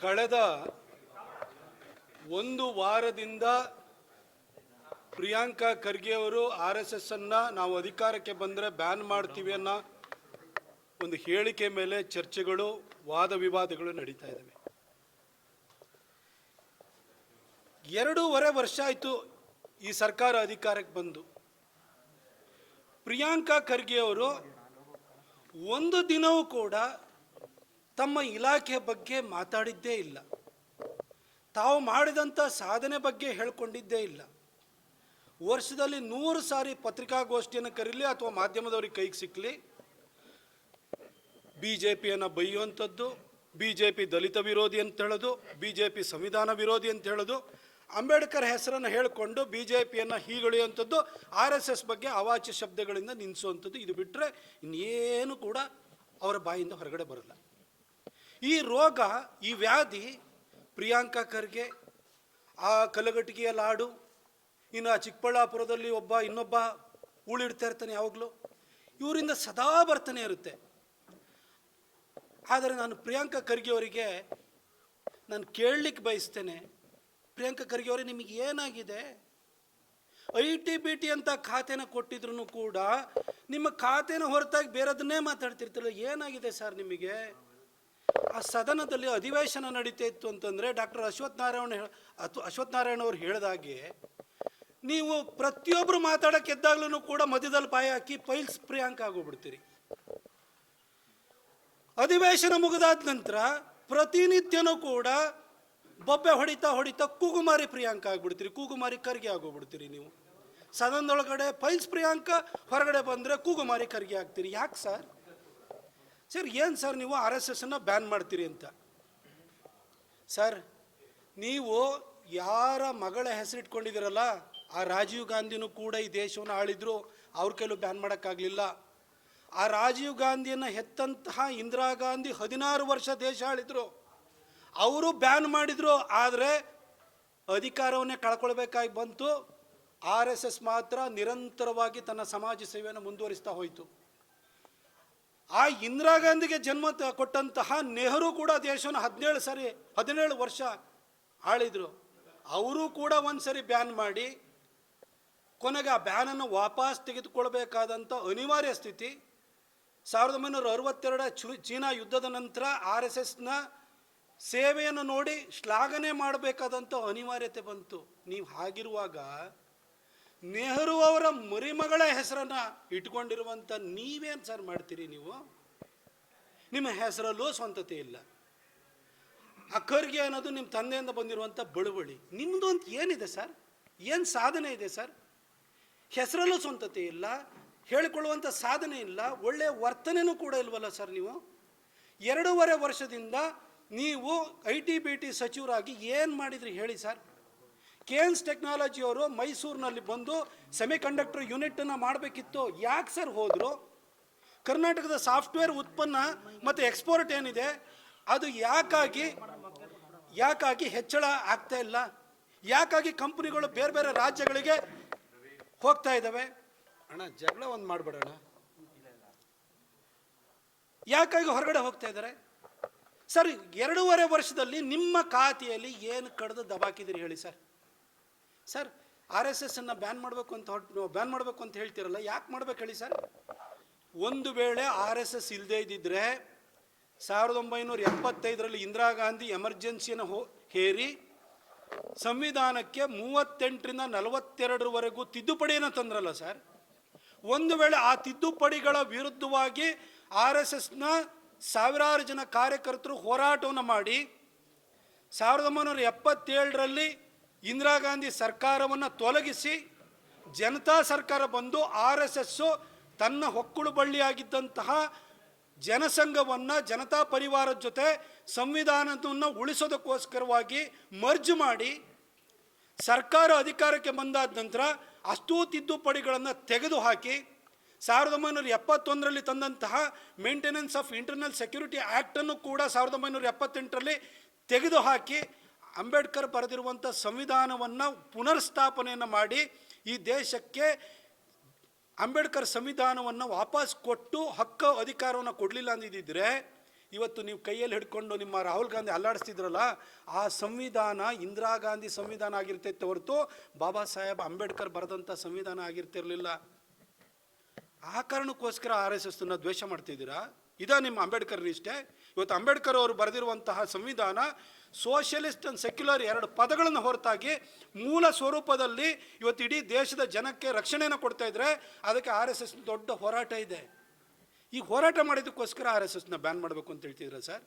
ಕಳೆದ ಒಂದು ವಾರದಿಂದ ಪ್ರಿಯಾಂಕಾ ಖರ್ಗೆ ಅವರು ಆರ್ ಎಸ್ ಎಸ್ ಅನ್ನ ನಾವು ಅಧಿಕಾರಕ್ಕೆ ಬಂದರೆ ಬ್ಯಾನ್ ಮಾಡ್ತೀವಿ ಅನ್ನೋ ಒಂದು ಹೇಳಿಕೆ ಮೇಲೆ ಚರ್ಚೆಗಳು, ವಾದ ವಿವಾದಗಳು ನಡೀತಾ ಇದ್ದಾವೆ ಎರಡೂವರೆ ವರ್ಷ ಆಯಿತು ಈ ಸರ್ಕಾರ ಅಧಿಕಾರಕ್ಕೆ ಬಂದು. ಪ್ರಿಯಾಂಕಾ ಖರ್ಗೆ ಅವರು ಒಂದು ದಿನವೂ ಕೂಡ ತಮ್ಮ ಇಲಾಖೆ ಬಗ್ಗೆ ಮಾತಾಡಿದ್ದೇ ಇಲ್ಲ. ತಾವು ಮಾಡಿದಂಥ ಸಾಧನೆ ಬಗ್ಗೆ ಹೇಳ್ಕೊಂಡಿದ್ದೇ ಇಲ್ಲ. ವರ್ಷದಲ್ಲಿ ನೂರು ಸಾರಿ ಪತ್ರಿಕಾಗೋಷ್ಠಿಯನ್ನು ಕರೀಲಿ ಅಥವಾ ಮಾಧ್ಯಮದವ್ರಿಗೆ ಕೈಗೆ ಸಿಕ್ಕಲಿ ಬಿ ಜೆ ಪಿಯನ್ನು ಬೈಯುವಂಥದ್ದು ಬಿ ಜೆ ಪಿ ದಲಿತ ವಿರೋಧಿ ಅಂತ ಹೇಳೋದು ಬಿ ಜೆ ಪಿ ಸಂವಿಧಾನ ವಿರೋಧಿ ಅಂತ ಹೇಳೋದು, ಅಂಬೇಡ್ಕರ್ ಹೆಸರನ್ನು ಹೇಳಿಕೊಂಡು ಬಿ ಜೆ ಪಿಯನ್ನು ಹೀಗೊಳಿಯುವಂಥದ್ದು, ಆರ್ ಎಸ್ ಎಸ್ ಬಗ್ಗೆ ಅವಾಚ್ಯ ಶಬ್ದಗಳಿಂದ ನಿಲ್ಲಿಸುವಂಥದ್ದು ಇದು ಬಿಟ್ಟರೆ ಇನ್ನೇನು ಕೂಡ ಅವರ ಬಾಯಿಂದ ಹೊರಗಡೆ ಬರಲ್ಲ. ಈ ರೋಗ, ಈ ವ್ಯಾಧಿ ಪ್ರಿಯಾಂಕಾ ಖರ್ಗೆ, ಆ ಕಲಗಟ್ಟಿಗೆಯ ಲಾಡು ಇನ್ನು ಆ ಚಿಕ್ಕಬಳ್ಳಾಪುರದಲ್ಲಿ ಒಬ್ಬ ಇನ್ನೊಬ್ಬ ಉಳಿಡ್ತಾ ಇರ್ತಾನೆ ಯಾವಾಗಲೂ. ಇವರಿಂದ ಸದಾ ಬರ್ತಾನೆ ಇರುತ್ತೆ. ಆದರೆ ನಾನು ಪ್ರಿಯಾಂಕಾ ಖರ್ಗೆ ಅವರಿಗೆ ನಾನು ಕೇಳಲಿಕ್ಕೆ ಬಯಸ್ತೇನೆ, ಪ್ರಿಯಾಂಕಾ ಖರ್ಗೆ ಅವರೇ ನಿಮಗೆ ಏನಾಗಿದೆ? ಐ ಟಿ ಬಿ ಟಿ ಅಂತ ಖಾತೆನ ಕೊಟ್ಟಿದ್ರು ಕೂಡ ನಿಮ್ಮ ಖಾತೆನ ಹೊರತಾಗಿ ಬೇರೆದನ್ನೇ ಮಾತಾಡ್ತಿರ್ತಿಲ್ಲ. ಏನಾಗಿದೆ ಸರ್ ನಿಮಗೆ? ಆ ಸದನದಲ್ಲಿ ಅಧಿವೇಶನ ನಡೀತಾ ಇತ್ತು ಅಂತಂದರೆ ಡಾಕ್ಟರ್ ಅಶ್ವಥ್ ನಾರಾಯಣ ಅಥವಾ ಅಥ್ ಅಶ್ವಥ್ ನಾರಾಯಣ ಅವ್ರು ಹೇಳಿದಾಗೆ, ನೀವು ಪ್ರತಿಯೊಬ್ಬರು ಮಾತಾಡಕ್ಕೆ ಎದ್ದಾಗ್ಲೂ ಕೂಡ ಮಧ್ಯದಲ್ಲಿ ಪಾಯ ಹಾಕಿ ಪೈಲ್ಸ್ ಪ್ರಿಯಾಂಕ ಆಗೋಗ್ಬಿಡ್ತೀರಿ. ಅಧಿವೇಶನ ಮುಗಿದಾದ ನಂತರ ಪ್ರತಿನಿತ್ಯನೂ ಕೂಡ ಬೊಬ್ಬೆ ಹೊಡಿತಾ ಹೊಡಿತಾ ಕೂಗುಮಾರಿ ಪ್ರಿಯಾಂಕ ಆಗ್ಬಿಡ್ತೀರಿ, ಕೂಗುಮಾರಿ ಖರ್ಗೆ ಆಗೋಗ್ಬಿಡ್ತೀರಿ ನೀವು. ಸದನದೊಳಗಡೆ ಪೈಲ್ಸ್ ಪ್ರಿಯಾಂಕ, ಹೊರಗಡೆ ಬಂದರೆ ಕೂಗುಮಾರಿ ಖರ್ಗೆ ಆಗ್ತೀರಿ. ಯಾಕೆ ಸರ್? ಸರ್, ಏನು ಸರ್ ನೀವು ಆರ್ ಎಸ್ ಎಸ್ಸನ್ನು ಬ್ಯಾನ್ ಮಾಡ್ತೀರಿ ಅಂತ? ಸರ್, ನೀವು ಯಾರ ಮಗಳ ಹೆಸರಿಟ್ಕೊಂಡಿದ್ದೀರಲ್ಲ ಆ ರಾಜೀವ್ ಗಾಂಧಿನೂ ಕೂಡ ಈ ದೇಶವನ್ನು ಆಳಿದ್ರು, ಅವ್ರ ಕೈಲೂ ಬ್ಯಾನ್ ಮಾಡೋಕ್ಕಾಗಲಿಲ್ಲ. ಆ ರಾಜೀವ್ ಗಾಂಧಿಯನ್ನು ಹೆತ್ತಂತಹ ಇಂದಿರಾ ಗಾಂಧಿ ಹದಿನಾರು ವರ್ಷ ದೇಶ ಆಳಿದ್ರು. ಅವರು ಬ್ಯಾನ್ ಮಾಡಿದ್ರು, ಆದರೆ ಅಧಿಕಾರವನ್ನೇ ಕಳ್ಕೊಳ್ಬೇಕಾಗಿ ಬಂತು. ಆರ್ ಎಸ್ ಎಸ್ ಮಾತ್ರ ನಿರಂತರವಾಗಿ ತನ್ನ ಸಮಾಜ ಸೇವೆಯನ್ನು ಮುಂದುವರಿಸ್ತಾ ಹೋಯಿತು. ಆ ಇಂದಿರಾ ಗಾಂಧಿಗೆ ಜನ್ಮ ಕೊಟ್ಟಂತಹ ನೆಹರು ಕೂಡ ದೇಶವನ್ನು ಹದಿನೇಳು ಸರಿ, ಹದಿನೇಳು ವರ್ಷ ಆಳಿದ್ರು. ಅವರು ಕೂಡ ಒಂದು ಸರಿ ಬ್ಯಾನ್ ಮಾಡಿ, ಕೊನೆಗೆ ಆ ಬ್ಯಾನನ್ನು ವಾಪಸ್ ತೆಗೆದುಕೊಳ್ಬೇಕಾದಂಥ ಅನಿವಾರ್ಯ ಸ್ಥಿತಿ. ಸಾವಿರದ ಒಂಬೈನೂರ ಅರವತ್ತೆರಡ ಚು, ಚೀನಾ ಯುದ್ಧದ ನಂತರ ಆರ್ ಎಸ್ ಎಸ್ನ ಸೇವೆಯನ್ನು ನೋಡಿ ಶ್ಲಾಘನೆ ಮಾಡಬೇಕಾದಂಥ ಅನಿವಾರ್ಯತೆ ಬಂತು. ನೀವು ಹಾಗಿರುವಾಗ ನೆಹರು ಅವರ ಮರಿಮಗಳ ಹೆಸರನ್ನ ಇಟ್ಕೊಂಡಿರುವಂಥ ನೀವೇನು ಸರ್ ಮಾಡ್ತೀರಿ ನೀವು? ನಿಮ್ಮ ಹೆಸರಲ್ಲೂ ಸ್ವಂತತೆ ಇಲ್ಲ. ಅಖರ್ಗೆ ಅನ್ನೋದು ನಿಮ್ಮ ತಂದೆಯಿಂದ ಬಂದಿರುವಂಥ ಬಳುವಳಿ. ನಿಮ್ಮದು ಅಂತ ಏನಿದೆ ಸರ್? ಏನು ಸಾಧನೆ ಇದೆ ಸರ್? ಹೆಸರಲ್ಲೂ ಸ್ವಂತತೆ ಇಲ್ಲ ಹೇಳಿಕೊಳ್ಳುವಂಥ ಸಾಧನೆ ಇಲ್ಲ ಒಳ್ಳೆಯ ವರ್ತನೆನೂ ಕೂಡ ಇಲ್ವಲ್ಲ ಸರ್ ನೀವು? ಎರಡೂವರೆ ವರ್ಷದಿಂದ ನೀವು ಐ ಟಿ ಬಿ ಟಿ ಸಚಿವರಾಗಿ ಏನು ಮಾಡಿದ್ರಿ ಹೇಳಿ ಸರ್? ಕೇನ್ಸ್ ಟೆಕ್ನಾಲಜಿ ಅವರು ಮೈಸೂರಿನಲ್ಲಿ ಬಂದು ಸೆಮಿಕಂಡಕ್ಟರ್ ಯೂನಿಟನ್ನು ಮಾಡಬೇಕಿತ್ತು. ಯಾಕೆ ಸರ್ ಹೋದರು? ಕರ್ನಾಟಕದ ಸಾಫ್ಟ್ವೇರ್ ಉತ್ಪನ್ನ ಮತ್ತು ಎಕ್ಸ್ಪೋರ್ಟ್ ಏನಿದೆ ಅದು ಯಾಕಾಗಿ ಯಾಕಾಗಿ ಹೆಚ್ಚಳ ಆಗ್ತಾ ಇಲ್ಲ? ಯಾಕಾಗಿ ಕಂಪ್ನಿಗಳು ಬೇರೆ ಬೇರೆ ರಾಜ್ಯಗಳಿಗೆ ಹೋಗ್ತಾ ಇದ್ದಾವೆ? ಅಣ್ಣ ಜಗಳ ಒಂದು ಮಾಡಬೇಡಣ್ಣ. ಯಾಕಾಗಿ ಹೊರಗಡೆ ಹೋಗ್ತಾ ಇದ್ದಾರೆ? ಸರ್ ಎರಡೂವರೆ ವರ್ಷದಲ್ಲಿ ನಿಮ್ಮ ಖಾತೆಯಲ್ಲಿ ಏನು ಕಡಿದು ದಬಾಕಿದಿರಿ ಹೇಳಿ sir? Sir, R S S ಅನ್ನು ಬ್ಯಾನ್ ಮಾಡಬೇಕು ಅಂತ ಬ್ಯಾನ್ ಮಾಡಬೇಕು ಅಂತ ಹೇಳ್ತಿರಲ್ಲ, ಯಾಕೆ ಮಾಡ್ಬೇಕು ಹೇಳಿ ಸರ್? ಒಂದು ವೇಳೆ ಆರ್ ಎಸ್ ಎಸ್ ಇಲ್ಲದೇ ಇದ್ದಿದ್ರೆ ಸಾವಿರದ ಒಂಬೈನೂರ ಎಪ್ಪತ್ತೈದರಲ್ಲಿ ಇಂದಿರಾ ಗಾಂಧಿ ಎಮರ್ಜೆನ್ಸಿಯನ್ನು ಹೋ ಹೇರಿ ಸಂವಿಧಾನಕ್ಕೆ ಮೂವತ್ತೆಂಟರಿಂದ ನಲವತ್ತೆರಡರವರೆಗೂ ತಿದ್ದುಪಡಿಯನ್ನು ತಂದ್ರಲ್ಲ ಸರ್? ಒಂದು ವೇಳೆ ಆ ತಿದ್ದುಪಡಿಗಳ ವಿರುದ್ಧವಾಗಿ ಆರ್ ಎಸ್ ಎಸ್ನ ಸಾವಿರಾರು ಜನ ಕಾರ್ಯಕರ್ತರು ಹೋರಾಟವನ್ನು ಮಾಡಿ ಸಾವಿರದ ಒಂಬೈನೂರ ಎಪ್ಪತ್ತೇಳರಲ್ಲಿ ಇಂದಿರಾ ಗಾಂಧಿ ಸರ್ಕಾರವನ್ನು ತೊಲಗಿಸಿ ಜನತಾ ಸರ್ಕಾರ ಬಂದು ಆರ್ ಎಸ್ ಎಸ್ಸು ತನ್ನ ಹೊಕ್ಕುಳು ಬಳ್ಳಿಯಾಗಿದ್ದಂತಹ ಜನಸಂಘವನ್ನು, ಜನತಾ ಪರಿವಾರದ ಜೊತೆ ಸಂವಿಧಾನವನ್ನು ಉಳಿಸೋದಕ್ಕೋಸ್ಕರವಾಗಿ ಮರ್ಜ್ ಮಾಡಿ ಸರ್ಕಾರ ಅಧಿಕಾರಕ್ಕೆ ಬಂದಾದ ನಂತರ ಅಷ್ಟೂ ತಿದ್ದುಪಡಿಗಳನ್ನು ತೆಗೆದುಹಾಕಿ ಸಾವಿರದ ಒಂಬೈನೂರ ಎಪ್ಪತ್ತೊಂದರಲ್ಲಿ ತಂದಂತಹ ಮೇಂಟೆನೆನ್ಸ್ ಆಫ್ ಇಂಟರ್ನಲ್ ಸೆಕ್ಯೂರಿಟಿ ಆ್ಯಕ್ಟನ್ನು ಕೂಡ ಸಾವಿರದ ಒಂಬೈನೂರ ಎಪ್ಪತ್ತೆಂಟರಲ್ಲಿ ತೆಗೆದುಹಾಕಿ ಅಂಬೇಡ್ಕರ್ ಬರೆದಿರುವಂಥ ಸಂವಿಧಾನವನ್ನು ಪುನರ್ಸ್ಥಾಪನೆಯನ್ನು ಮಾಡಿ ಈ ದೇಶಕ್ಕೆ ಅಂಬೇಡ್ಕರ್ ಸಂವಿಧಾನವನ್ನು ವಾಪಸ್ ಕೊಟ್ಟು ಹಕ್ಕು ಅಧಿಕಾರವನ್ನು ಕೊಡಲಿಲ್ಲ ಅಂದಿದ್ದರೆ ಇವತ್ತು ನೀವು ಕೈಯಲ್ಲಿ ಹಿಡ್ಕೊಂಡು ನಿಮ್ಮ ರಾಹುಲ್ ಗಾಂಧಿ ಅಲ್ಲಾಡಿಸ್ತಿದ್ರಲ್ಲ, ಆ ಸಂವಿಧಾನ ಇಂದಿರಾ ಗಾಂಧಿ ಸಂವಿಧಾನ ಆಗಿರ್ತೈತೆ ಹೊರತು ಬಾಬಾ ಸಾಹೇಬ್ ಅಂಬೇಡ್ಕರ್ ಬರೆದಂಥ ಸಂವಿಧಾನ ಆಗಿರ್ತಿರಲಿಲ್ಲ. ಆ ಕಾರಣಕ್ಕೋಸ್ಕರ ಆರ್ ಎಸ್ ಎಸ್ನ ದ್ವೇಷ ಮಾಡ್ತಿದ್ದೀರಾ? ಇದ ನಿಮ್ಮ ಅಂಬೇಡ್ಕರ್ ಇಷ್ಟೇ ಇವತ್ತು ಅಂಬೇಡ್ಕರ್ ಅವರು ಬರೆದಿರುವಂತಹ ಸಂವಿಧಾನ ಸೋಷಿಯಲಿಸ್ಟ್ ಅಂಡ್ ಸೆಕ್ಯುಲರ್ ಎರಡು ಪದಗಳನ್ನು ಹೊರತಾಗಿ ಮೂಲ ಸ್ವರೂಪದಲ್ಲಿ ಇವತ್ತು ಇಡೀ ದೇಶದ ಜನಕ್ಕೆ ರಕ್ಷಣೆಯನ್ನು ಕೊಡ್ತಾ ಇದ್ರೆ ಅದಕ್ಕೆ ಆರ್ ಎಸ್ ಎಸ್ ದೊಡ್ಡ ಹೋರಾಟ ಇದೆ. ಈ ಹೋರಾಟ ಮಾಡಿದ್ದಕ್ಕೋಸ್ಕರ ಆರ್ ಎಸ್ ಎಸ್ನ ಬ್ಯಾನ್ ಮಾಡಬೇಕು ಅಂತ ಹೇಳ್ತಿದ್ರ ಸರ್?